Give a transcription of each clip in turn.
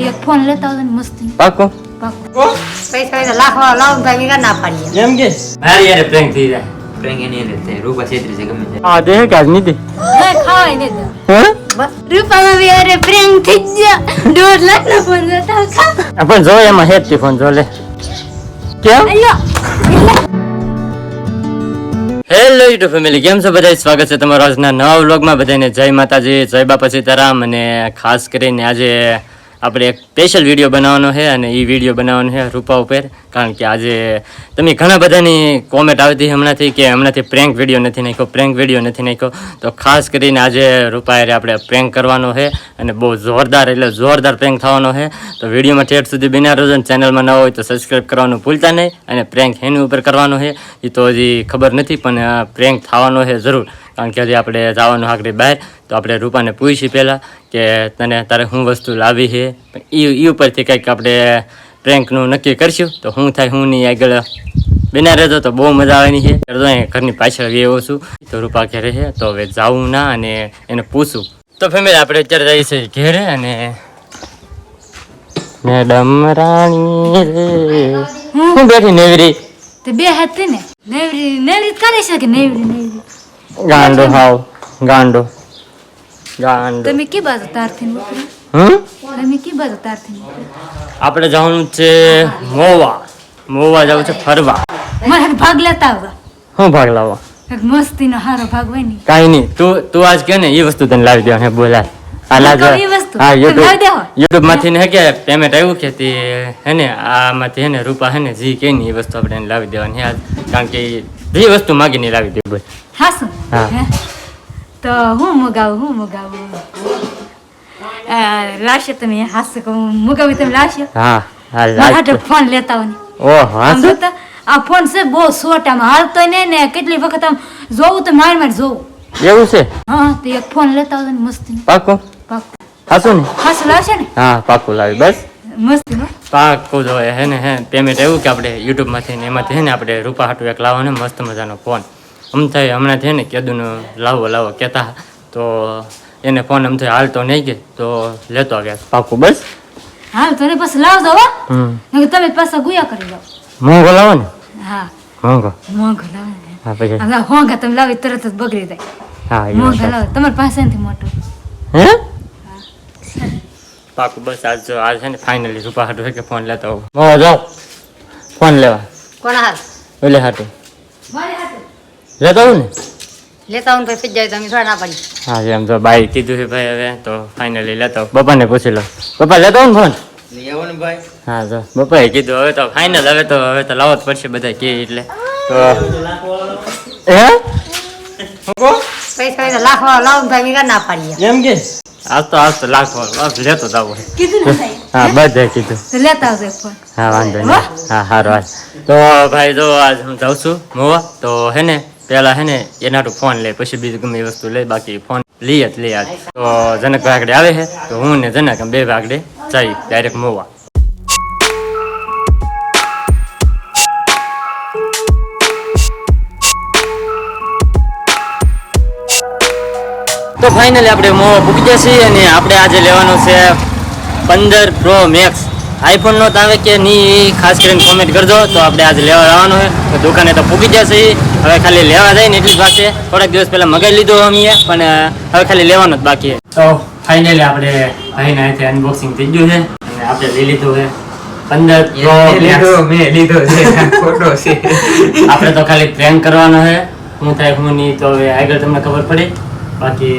તો એક ફોન લેતા આવજો ને મસ્તી. પાકો. પાકું. પૈસા હોય લાખ વાળો ભાઈ મેં ના પાડીએ. એમ કે? મારી યાર પ્રેન્ક થઈ જાય. પ્રેંગ એની હારે રૂપા છેતરી છે ગમે તે. હા દે કે આજ નીતિ. હે, ખાવાય ને હે? રૂપામાં બી અરે પ્રેમ થઈ ગયા. દોઢ લાખ નો ફોન લેતા ખા. પણ જો એમાં હેડ ફોન જો લે. કેમ? અલ્યો. હેલો યુટ્યુબ ફેમિલી કેમ છો બધા સ્વાગત છે તમારો આજના નવા વ્લોગમાં બધાને જય માતાજી જય બાપા સીતારામ. અને ખાસ કરીને આજે આપણે એક સ્પેશિયલ વીડિયો બનાવવાનો છે અને એ વીડિયો બનાવવાનો છે રૂપા ઉપર. કારણ કે આજે તમે ઘણા બધાની કોમેન્ટ આવતી હમણાંથી કે હમણાંથી પ્રેન્ક વીડિયો નથી નાખ્યો પ્રેન્ક વીડિયો નથી નાખ્યો. તો ખાસ કરીને આજે રૂપાએ આપણે પ્રેન્ક કરવાનો છે અને બહુ જોરદાર એટલે જોરદાર પ્રેન્ક થવાનો છે. તો વિડીયોમાં ઠેઠ સુધી બિના રોજન ચેનલમાં ન હોય તો સબસ્ક્રાઈબ કરવાનું ભૂલતા નહીં અને પ્રેન્ક એની ઉપર કરવાનો છે. એ તો હજી ખબર નથી, પણ પ્રેન્ક થવાનો છે જરૂર. કારણ કે હજી આપણે જવાનું હાકડી બહાર તો આપણે રૂપાને પૂછી પહેલાં કે તને તારે શું વસ્તુ લાવી છે? એ એ ઉપરથી કંઈક આપણે પ્રેન્કનું નક્કી કરશું. તો શું થાય શું નહીં, આગળ બિના રહેતો તો બહુ મજા આવવાની છે. ઘરની પાછળ આવ્યો છું. તો રૂપા ઘેરે છે, તો હવે જાવું ના અને એને પૂછું. તો ફેમિલી, આપણે અત્યારે જઈએ છીએ ઘેરે અને મેડમ રાણી રે. હું બેઠી નેવરી? તે બે હાથ ને. નેવરી નેવરી કરી શકે, નેવરી નેવરી. ગાંડો હાવ ગાંડો ગાંડો તમે કે બાજુ તારથી હમ? તમે કે બાજુ તારથી આપણે જવાનું છે મોવા. મોવા જવું છે ફરવા. મને ભાગ લેતા આવવા. હું ભાગ લાવવા? એક મસ્તીનો હારો ભાગ હોય ને. કાઈ નહીં. તું તું આજ કે ને એ વસ્તુ તને લાવી દેવાની હે બોલા આ લાજ કહું એ વસ્તુ? હા યુટ્યુબ યુટ્યુબમાંથી ને હે કે પેમેન્ટ આવ્યું કે તે હે ને આમાંથી હે ને રૂપા હે ને જી કે ની એ વસ્તુ આપણે લાવી દેવાની આજ. કારણ કે જે વસ્તુ માગીને લાવી દે બોલ. હાસુ. તો હું મગાવું હું મગાવું? અ, તમે હાસુ કહું. મગાવી તમે લાવશો? હા ફોન લેતા હોય ને ઓહો હા આ ફોન છે બહુ શોર્ટ આમ હાલતો ને ને કેટલી વખત આમ જોવું તો માર માર જોવું. એવું છે? હા તો એક ફોન લેતા આવજો ને મસ્તી પાકો? પાકો. હાસું ને? હાસુ લાવશે ને? હા પાકું લાવી બસ. મસ્તી નો પાકું જો હે ને હે. પેમેન્ટ એવું કે આપણે યુટ્યુબમાંથી ને એમાંથી હે ને આપણે રૂપા હાટું એક લાવવાનો મસ્ત મજાનો ફોન. આમ થાય હમણાં થઈને કેદુનો લાવો લાવો કહેતા તો એને ફોન આમ થાય હાલતો નહીં કે તો લેતો આવ્યા પાકું બસ? હાલ તો પછી લાવજો હો. હમ. તમે પાછા ગુયા કરી જાઓ મોંઘો લાવો ને? હા. મોંઘો. મોંઘો લાવો ને. હા પછી? હા હોંઘા તમે લાવી તરત જ બગડી જાય. હા મોંઘો લાવો. તમારી પાસે નથી મોટું. હે? પાકું બસ આજ જો આજ છે ને ફાઇનલી રૂપા હાટું કે ફોન લેતો આવું જાઓ. ફોન લેવા. કોણ હાલ? ઓલે હાટું. લેતો આવું ને? લેતા આવું પછી જાય તો અમે થોડા ના પડી હા એમ તો ભાઈ કીધું છે ભાઈ હવે તો ફાઇનલી લેતા આવું. પપ્પાને પૂછી લો. પપ્પા લેતા આવું ને ફોન લઈ આવો ને ભાઈ. હા તો પપ્પાએ કીધું હવે તો ફાઇનલ હવે તો હવે તો લાવવો જ પડશે બધા કે એટલે. તો હે? લાખ લાવો ભાઈ મેં ના પાડીએ. એમ કે? આજ તો આજ તો લાખ લેતો જ કીધું ને હા બધે કીધું. લેતા આવજો ફોન. હા વાંધો નહીં. હા? સારું હાલ. તો ભાઈ જો આજ હું જાઉં છું મોવા. તો હે ને પહેલા હે ને, એના હાટુ ફોન લે, પછી બીજું ગમે વસ્તુ લે, બાકી ફોન લઈએ જ લઈએ આજ તો જનક ભાગડે આવે છે તો હું ને જનક બે ભાગડે જઈ ડાયરેક્ટ મોવા. તો ફાઇનલી આપણે મોવા પૂકી જશે અને આપણે આજે લેવાનો છે પંદર પ્રો મેક્સ. આઈફોન નો તો આવે કે નહીં ખાસ કરીને કોમેન્ટ કરજો. તો આપણે આજે લેવા આવવાનો હોય તો દુકાને તો પૂકી જશે હવે ખાલી લેવા જાય ને એટલી જ વાત થોડાક દિવસ પહેલા મગાઈ લીધો અમે પણ હવે ખાલી લેવાનો જ બાકી છે. તો ફાઇનલી આપણે ભાઈને અહીંથી અનબોક્સિંગ થઈ ગયું છે. અને આપણે લઈ લીધું છે પંદર પ્રો લીધો મેં લીધો છે. ફોટો છે. આપણે તો ખાલી પ્રેન્ક કરવાનો છે. હું થાય હું નહીં તો હવે આગળ તમને ખબર પડે. બાકી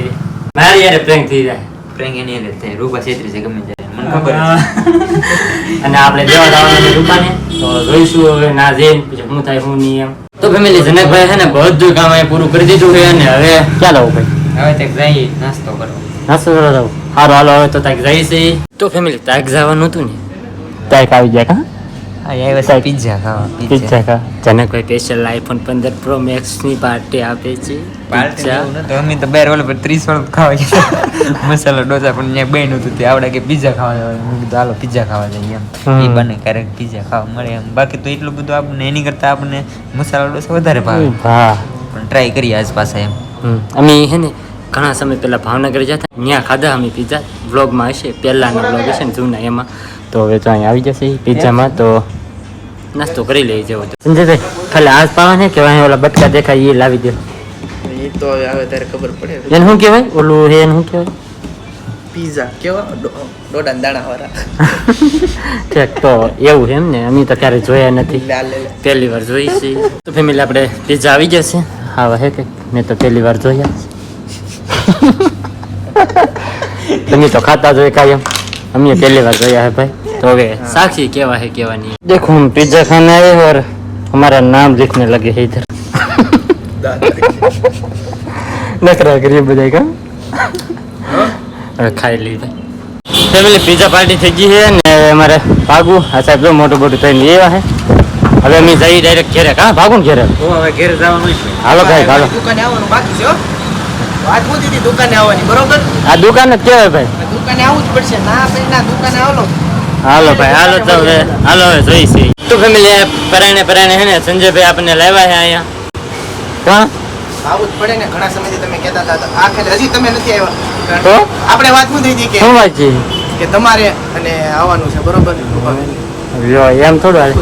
મારી યારે પ્રેન્ક થઈ જાય. પ્રેન્ક એની અંદર થાય. રૂપા છેત્રી છે ગમે તે મને ખબર અને આપણે દેવા જવાના દુકાને તો જોઈશું હવે ના જઈને પછી શું થાય શું નહીં એમ. તો ફેમિલી જનકભાઈ છે ને બધું કામ અહીં પૂરું કરી દીધું છે અને હવે ક્યાં લાવું ભાઈ? હવે તે જઈ નાસ્તો કરવા. નાસ્તો કરવા જાવ. સારું હાલો હવે તો તાક જઈ છે તો ફેમિલી તાક જવાનું હતું ને? તાક આવી જાય કા? હા પિઝા ખાવા પિઝા જનકભાઈ સ્પેશિયલ આઈફોન પંદર પ્રો મેક્સની પાર્ટી આપે છે. અમે તો બે ઓલા પર ત્રીસ વાળું ખાવા મસાલો ડોસા પણ ત્યાં બેન હતું તે આવડે કે પીઝા ખાવા જવાનું. મેં કીધું હાલો પીઝા ખાવા જઈએ. એમ. એ બને ક્યારેક પીઝા ખાવા મળે એમ. બાકી તો એટલું બધું આપણને એની કરતા આપણને મસાલા ડોસા વધારે ભાવે. પણ ટ્રાય કરીએ આજ પાસે એમ. અમે હે ને ઘણા સમય પહેલાં ભાવનગર જતા ત્યાં ખાધા અમે પીઝા વ્લોગમાં હશે. પહેલાંનો વ્લોગ હશે ને જૂના એમાં. તો હવે તો અહીં આવી જશે પીઝામાં તો નાસ્તો કરી લઈ જવો સંજયભાઈ ખાલી આજ પાવા ને કે અહીં ઓલા બટકા દેખાય એ લાવી દે. એ તો હવે આવે ત્યારે ખબર પડે એને શું કહેવાય ઓલું હે એને શું કહેવાય પીઝા કેવા ડો- દોડા દાણા વાળા ઠીક તો એવું છે એમ ને અમે તો ક્યારે જોયા નથી લાલ લાલ પહેલી વાર જોઈ છે તો ફેમિલી આપણે પીઝા આવી જશે હા હે કે મેં તો પહેલી વાર જોયા તમે તો ખાતા જોઈએ કાયમ અમે પહેલી વાર જોયા है भाई तो હવે साक्षी केवा है केवा नहीं देखो हम पिज्जा खाने आए हैं और हमारा नाम लिखने लगे हैं इधर નખરા કરીએ બધા કામ ખાઈ લીધા ફેમિલી પીઝા પાર્ટી થઈ ગઈ છે ને અમારે ભાગવું આ સાહેબ જો મોટું મોટું થઈને એવા છે હવે અમે જઈ ડાયરેક્ટ ઘેરે હા ભાગું ઘેરે ઘેરે હાલો ભાઈ હાલો આ દુકાન જ કહેવાય ભાઈ ભાઈ હાલો ભાઈ હાલો તો હવે હાલો હવે જોઈશે તો ફેમિલી પરાણે પરાણે હે ને સંજયભાઈ આપણને લાવ્યા છે અહીંયા કાં આવવું જ પડે ને ઘણા સમયથી તમે કહેતા હતા આખરે હજી તમે નથી આવ્યા. તો? આપણે વાત શું થઈ હતી શું વાત છે? કે તમારે અને આવવાનું છે બરોબર? લ્યો, એમ થોડું?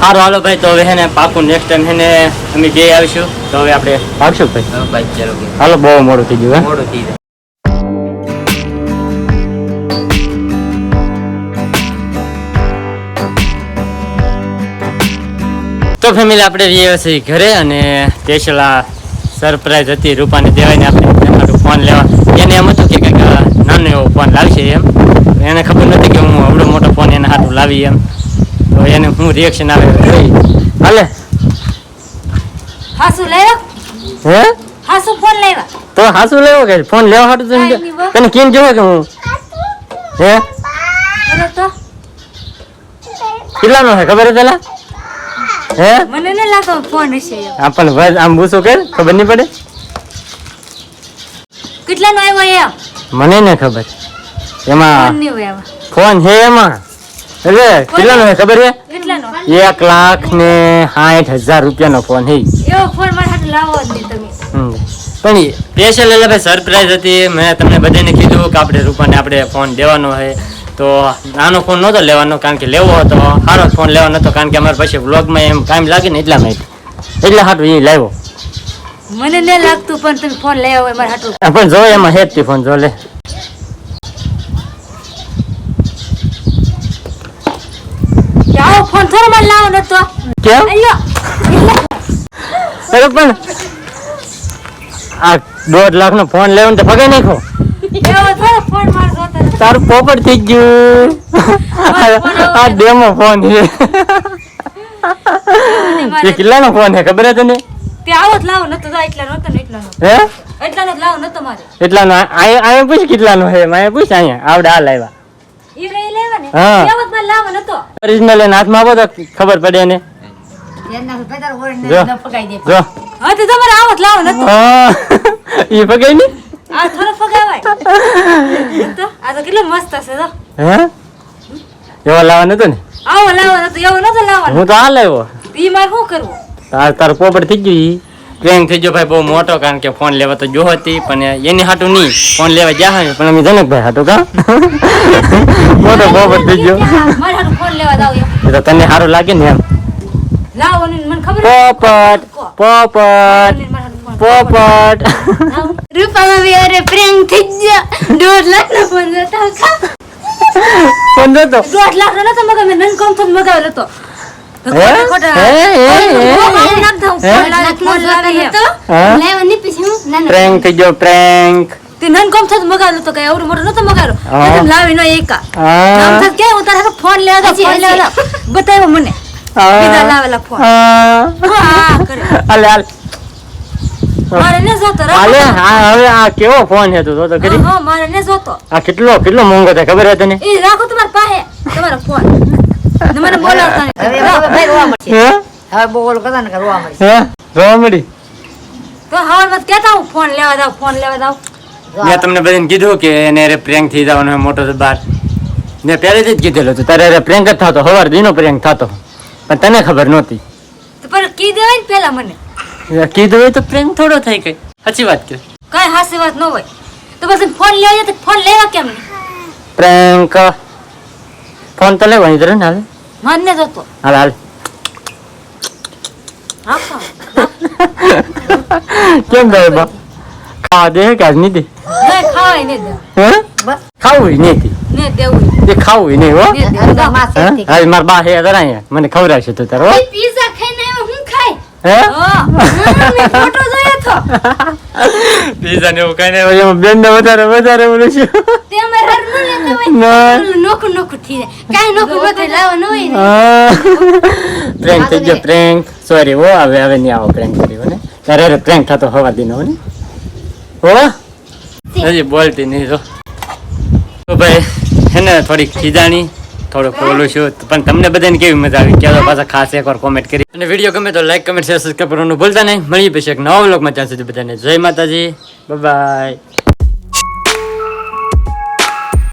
સારું હાલો ભાઈ તો હવે હે ને પાકું નેક્સ્ટ ટાઈમ હે ને અમે જઈ આવીશું તો હવે આપણે ભાગશું ભાઈ. બાઈક ચાલો હાલો બહુ મોડું થઈ ગયું હે? મોડું થઈ જાય તો ફેમિલી આપણે રહીએ છીએ ઘરે અને સ્પેશિયલ આ સરપ્રાઈઝ હતી રૂપાને દેવાઈને આપણે ફોન લેવા. એને એમ હતું કે કંઈક નાનો એવો ફોન લાવશે એમ. એને ખબર નથી કે હું આવડો મોટો ફોન એને હાથું લાવી એમ. તો એને હું રિએક્શન આવે હાલે. હાસુ લેવા હે? હાસુ ફોન લેવા તો હાસુ લેવો કે ફોન લેવા હાટું તમે તને કેમ જોવો કે હું? હે? કેટલાનો છે ખબર છે પેલા હે? મને ન લાગતો ફોન હશે. આપણને વજ આમ બૂસો કર? ખબર નહીં પડે? કેટલાનો આવ્યો એ મને ન ખબર. એમાં ફોન છે એમાં. એટલે કેટલાનો છે ખબર છે? એક લાખ ને સાઠ હજાર રૂપિયાનો ફોન છે. એવો ફોન મારા હાથે લાવો જ નહીં તમે. પણ સ્પેશિયલ એટલે ભાઈ સરપ્રાઈઝ હતી. મેં તમને બધાને કીધું કે આપણે રૂપાને આપણે ફોન દેવાનો છે. તો નાનો ફોન નહોતો લેવાનો કારણ કે લેવો હતો. સારો ફોન લેવાનો હતો કારણ કે અમારે પછી વ્લોગમાં એમ કામ લાગે ને એટલા માટે એટલે હાટું એ લાવ્યો. મને ન લાગતું પણ તમે ફોન લેવા આવો એમાં હાટું. પણ જો એમાં હેતી ફોન જો લે આવો ફોન થોડો માં લાવો નતો. કેમ? અરે પણ આ દોઢ લાખ નો ફોન લેવો ને તો ભગાઈ નાખો તારું પોપટ થઈ ગયું. આ ડેમો ફોન છે. એ કેટલાનો ફોન છે ખબર તને? તે આવો જ લાવો નતો તો એટલા નતો ને એટલાનો. હે? એટલાનો જ લાવો નતો મારે. એટલાનો અહીંયા અહીંયા પૂછ કેટલાનો છે મારે પૂછ અહીંયા આવડે આ લાવ્યા. ઈ રહી લેવા ને? હા. એવો જ મારે લાવો નતો ઓરિજિનલ એને હાથમાં આપો તો ખબર પડે. ન ફગાઈ દે. જો. હા તો તમારે આવો લાવો નતો એ ભગાઈ ની? આ થોડો ફગાવાય નતો આ તો કેટલો મસ્ત હશે તો હે? એવા લાવવાનો હતો ને? આવો લાવો નતો એવો નતો લાવવાનો. હું તો આ લાવ્યો. ઈ મારે શું કરવું? તાર તારો પોપટ થઈ ગયું ઈ. પ્રેમ થઈ ગયો ભાઈ બહુ મોટો કારણ કે ફોન લેવા તો જો હતી પણ એની હાટું નહીં. ફોન લેવા જ્યાં પણ અમે જનકભાઈ હાટું કા? મોટો પોપટ થઈ ગયો. ફોન લેવા જાવ તો તને સારું લાગે ને એમ. પોપટ પોપટ પોપટ. રૂપામાં થઈ ગયા દોઢ લાખ નો ફોન જતા ફોન જોતો? દોઢ લાખ નો નતો મગાવ્યો મેં કોમ તો મગાવેલો હતો. તો? ફોન ફોન પ્રેન્ક ગયો પ્રેન્ક તે નન કોમ થતું મગાવેલો તો કઈ આવડું મોટું નતો મગાવેલો. હા. તો લાવી નો એકા હા. આમ થાત કે હું તારા ફોન લેવા દઉં, ફોન લેવા. બતાવ્યો મને. બીજા લાવેલા ફોન. હા કરે. હાલે હાલ. મારે ને જોતો હાલે હા હવે આ કેવો ફોન છે તો તો કરી હા, હા, મારે ને જોતો. આ કેટલો કેટલો મોંઘો થાય ખબર હે તને? એ રાખો તમારા પાસે તમારો ફોન મને બોલાવતા હવે હવે ભાઈ રોવા મળશે. હે? હવે બહુ ઓલું ને રોવા મળશે. હે? જોવા મળી? તો હવારમાં તો કહેતા હું ફોન લેવા જાવ ફોન લેવા જાવ. મેં તમને બધાને કીધું કે એને રે પ્રેન્ક થઈ જવાનો મોટો તો બાર. મેં પહેલેથી જ કીધેલું તારે રે પ્રેન્ક જ થતો હવાર દીનો પ્રેન્ક થતો. પણ તને ખબર નહોતી. તો પણ કી દેવાય ને પેલા મને. કીધું હોય તો પ્રેમ થોડો થઈ ગઈ સાચી વાત કે કઈ હાસી વાત ન હોય તો પછી ફોન લેવા તો ફોન લેવા કેમ નહીં ક ફોન તો લેવા અહીં ને હાલ મને જતો હાલ હાલ કેમ ભાઈ બા ખાવા દે કે આજ નહીં દે ખાવાય નહીં દે ખાવું નહીં ખાવું નહીં હો મારા બા હે જરા મને ખવડાવશે તું તારો પીઝા ખાય હે. ફોટો જોયો તો. પીઝા ને એવું કઈ નહીં. એમાં બેન ને વધારે વધારે બોલું છું નોખું નોખું થઈ જાય. કાંઈ નોખું નોખું લાવવા હોય ને. પ્રેન્ક થઈ ગયો પ્રેન્ક સોરી હો હવે હવે નહીં આવો પ્રેન્ક કર્યો ને. અરે પ્રેન્ક થતો હવા દીનો હો ને. હો? હજી બોલતી નહીં તો ભાઈ હે ને થોડીક ખીજાણી. થોડુંક બોલું છું પણ તમને બધાને કેવી મજા આવી? ક્યાં પાછા ખાસ એકવાર કોમેન્ટ કરી. અને વીડિયો ગમે તો લાઈક કમેન્ટ શેર સબસ્ક્રાઈબ કરવાનું ભૂલતા નહીં. મળીએ પછી એક નવા વ્લોગમાં ત્યાં સુધી બધાને જય માતાજી. બાય